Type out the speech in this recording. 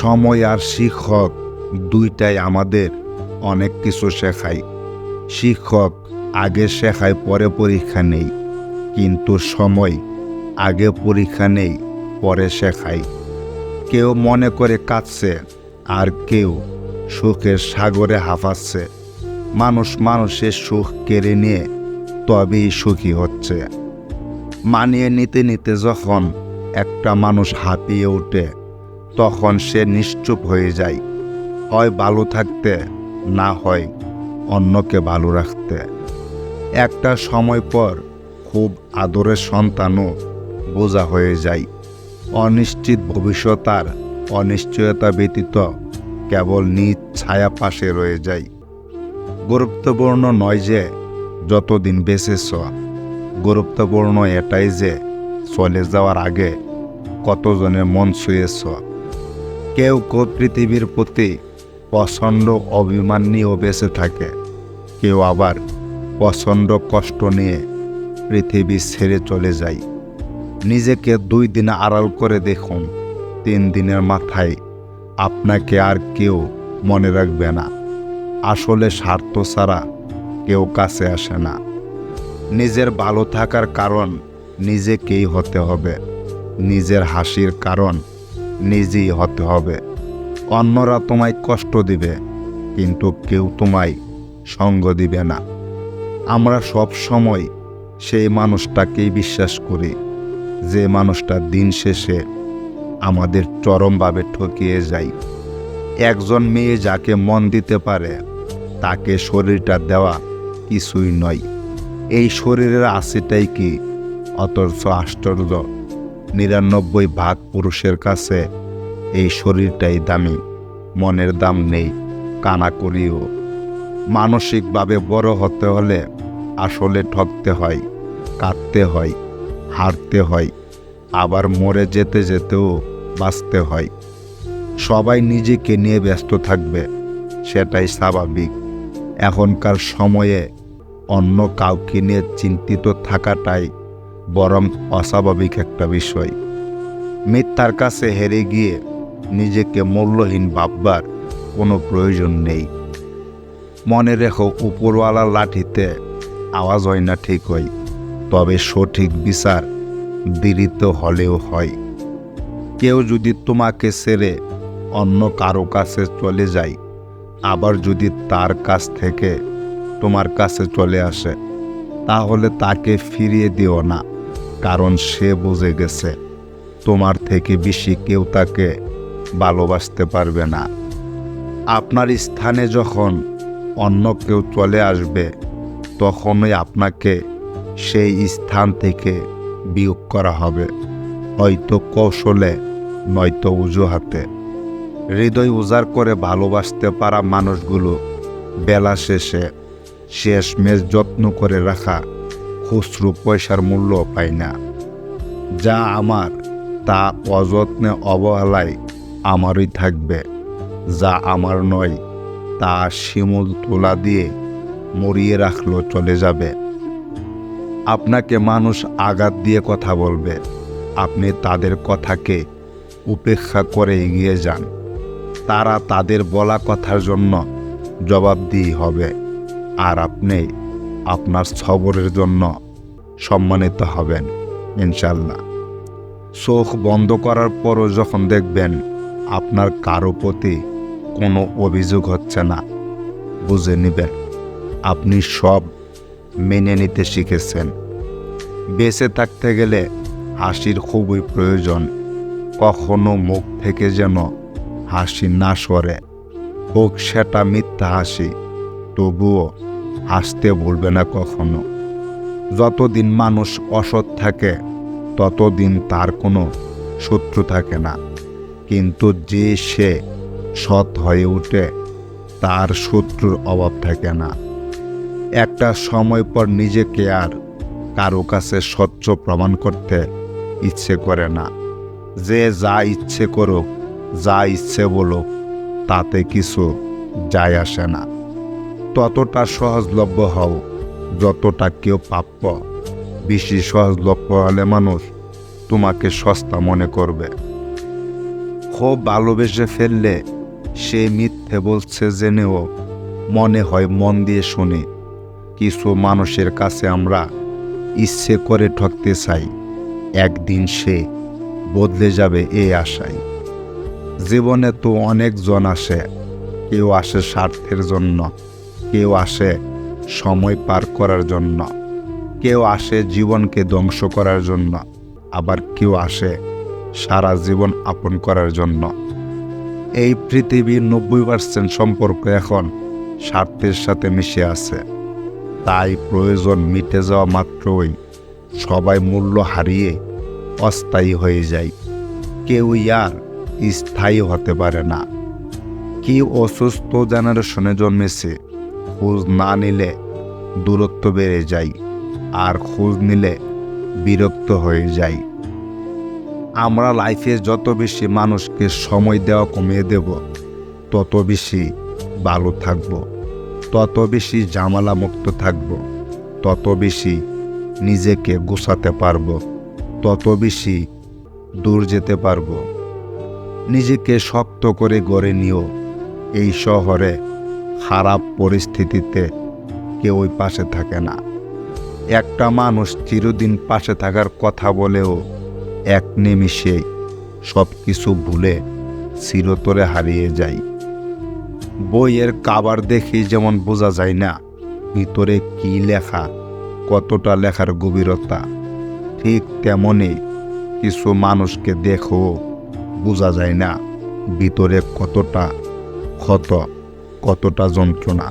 সময় আর শিক্ষক দুইটাই আমাদের অনেক কিছু শেখায়। শিক্ষক আগে শেখায়, পরে পরীক্ষা নেই। কিন্তু সময় আগে পরীক্ষা নেই, পরে শেখায়। কেউ মনে করে কাঁদছে, আর কেউ সুখের সাগরে হাঁফাচ্ছে মানুষ মানুষের সুখ কেড়ে নিয়ে তবেই সুখী হচ্ছে। মানিয়ে নিতে নিতে যখন একটা মানুষ হাঁপিয়ে ওঠে তখন সে নিশ্চুপ হয়ে যায়। হয় ভালো থাকতে, না হয় অন্যকে ভালো রাখতে। একটা সময় পর খুব আদরের সন্তানও বোঝা হয়ে যায়। অনিশ্চিত ভবিষ্যৎ আর অনিশ্চয়তা ব্যতীত কেবল নিজ ছায়া পাশে রয়ে যায়। গুরুত্বপূর্ণ নয় যে যতদিন বেঁচেছ, গুরুত্বপূর্ণ এটাই যে চলে যাওয়ার আগে কতজনের মন ছুঁয়েছ। কেউ কেউ পৃথিবীর প্রতি প্রচণ্ড অভিমান নিয়েও বেঁচে থাকে। কেউ আবার প্রচণ্ড কষ্ট নিয়ে পৃথিবী ছেড়ে চলে যায়। নিজেকে দুই দিন আড়াল করে দেখুন, তিন দিনের মাথায় আপনাকে আর কেউ মনে রাখবে না। আসলে স্বার্থ ছাড়া কেউ কাছে আসে না। নিজের ভালো থাকার কারণ নিজেকেই হতে হবে। নিজের হাসির কারণ নিজেই হতে হবে। অন্যরা তোমায় কষ্ট দিবে, কিন্তু কেউ তোমায় সঙ্গ দিবে না। আমরা সব সময় সেই মানুষটাকেই বিশ্বাস করি। যে মানুষটা দিন শেষে আমাদের চরমভাবে ঠকিয়ে যায়। একজন মেয়ে যাকে মন দিতে পারে, তাকে শরীরটা দেওয়া কিছুই নয়। এই শরীরের আশিটাই কি? অথচ আশ্চর্য। নিরানব্বই ভাগ পুরুষের কাছে এই শরীরটাই দামি। মনের দাম নেই কানা করিও মানসিকভাবে বড় হতে হলে আসলে ঠকতে হয়, কাঁদতে হয়, হারতে হয়, আবার মরে যেতে যেতেও বাঁচতে হয়। সবাই নিজেকে নিয়ে ব্যস্ত থাকবে, সেটাই স্বাভাবিক। এখনকার সময়ে অন্য কাউকে নিয়ে চিন্তিত থাকাটাই বরং অস্বাভাবিক একটা বিষয়। মিথ্যার কাছে হেরে গিয়ে নিজেকে মূল্যহীন ভাববার কোনো প্রয়োজন নেই। মনে রেখো, উপরওয়ালার লাঠিতে আওয়াজ হয় না ঠিক হয়, তবে সঠিক বিচার দেরিতে হলেও হয়। কেউ যদি তোমাকে ছেড়ে অন্য কারও কাছে চলে যায়, আবার যদি তার কাছ থেকে তোমার কাছে চলে আসে, তাহলে তাকে ফিরিয়ে দিও না। কারণ সে বুঝে গেছে, তোমার থেকে বেশি কেউ তাকে ভালোবাসতে পারবে না। আপনার স্থানে যখন অন্য কেউ চলে আসবে, তখনই আপনাকে সেই স্থান থেকে বিয়োগ করা হবে। হয়তো কৌশলে, নয়তো অজুহাতে। হৃদয় উজাড় করে ভালোবাসতে পারা মানুষগুলো বেলা শেষে শেষমেশ যত্ন করে রাখা খুচরো পয়সার মূল্য পায় না। যা আমার, তা অযত্নে অবহেলায় আমারই থাকবে। যা আমার নয়, তা শিমুল তোলা দিয়ে মরিয়ে রাখল চলে যাবে। আপনাকে মানুষ আঘাত দিয়ে কথা বলবে। আপনি তাদের কথাকে উপেক্ষা করে এগিয়ে যান। তারা তাদের বলা কথার জন্য জবাবদিহি হবে। আর আপনি আপনার সবরের জন্য সম্মানিত হবেন ইনশাল্লাহ চোখ বন্ধ করার পরও যখন দেখবেন আপনার কারও প্রতি কোনো অভিযোগ হচ্ছে না, বুঝে নেবেন, আপনি সব মেনে নিতে শিখেছেন। বেঁচে থাকতে গেলে হাসির খুবই প্রয়োজন, কখনো মুখ থেকে যেন হাসি না সরে। হোক সেটা মিথ্যা হাসি, তবুও হাসতে ভুলবে না কখনো। যতদিন মানুষ অসৎ থাকে, ততদিন তার কোনো শত্রু থাকে না। কিন্তু যে সে সৎ হয়ে ওঠে তার শত্রুর অভাব থাকে না। একটা সময় পর নিজেকে আর কারও কাছে স্বচ্ছ প্রমাণ করতে ইচ্ছে করে না। যে যা ইচ্ছে করুক, যা ইচ্ছে বলুক, তাতে কিছু যায় আসে না। ততটা সহজলভ্য হও যতটা কেউ প্রাপ্য। বেশি সহজলভ্য হলে মানুষ তোমাকে সস্তা মনে করবে। খুব ভালোবেসে ফেললে সে মিথ্যে বলছে জেনেও মনে হয় মন দিয়ে শুনে। কিছু মানুষের কাছে আমরা ইচ্ছে করে ঠকতে চাই, একদিন সে বদলে যাবে এই আশায়। জীবনে তো অনেকজন আসে, কেউ আসে স্বার্থের জন্য। কেউ আসে সময় পার করার জন্য, কেউ আসে জীবনকে ধ্বংস করার জন্য, আবার কেউ আসে সারা জীবন আপন করার জন্য। এই পৃথিবীর নব্বই পার্সেন্ট সম্পর্ক এখন স্বার্থের সাথে মিশে আছে। তাই প্রয়োজন মিটে যাওয়া মাত্রই সবাই মূল্য হারিয়ে অস্থায়ী হয়ে যায়। কেউ আর স্থায়ী হতে পারে না। কি অসুস্থ জেনারেশনে জন্মেছে খোঁজ না নিলে দূরত্ব বেড়ে যায় আর খোঁজ নিলে বিরক্ত হয়ে যায়। আমরা লাইফে যত বেশি মানুষকে সময় দেওয়া কমিয়ে দেব, তত বেশি ভালো থাকব। তত বেশি জামালা মুক্ত থাকব। তত বেশি নিজেকে গোছাতে পারব। তত বেশি দূর যেতে পারব। নিজেকে শক্ত করে গড়ে নিও। এই শহরে খারাপ পরিস্থিতিতে কেউই পাশে থাকে না। একটা মানুষ চিরদিন পাশে থাকার কথা বলেও এক নিমিষে সব কিছু ভুলে চিরতরে হারিয়ে যায়। বইয়ের কাবার দেখেই যেমন বোঝা যায় না ভিতরে কি লেখা, কতটা লেখার গভীরতা, ঠিক তেমনই কিছু মানুষকে দেখো বোঝা যায় না ভিতরে কতটা ক্ষত। কতটা যন্ত্রণা।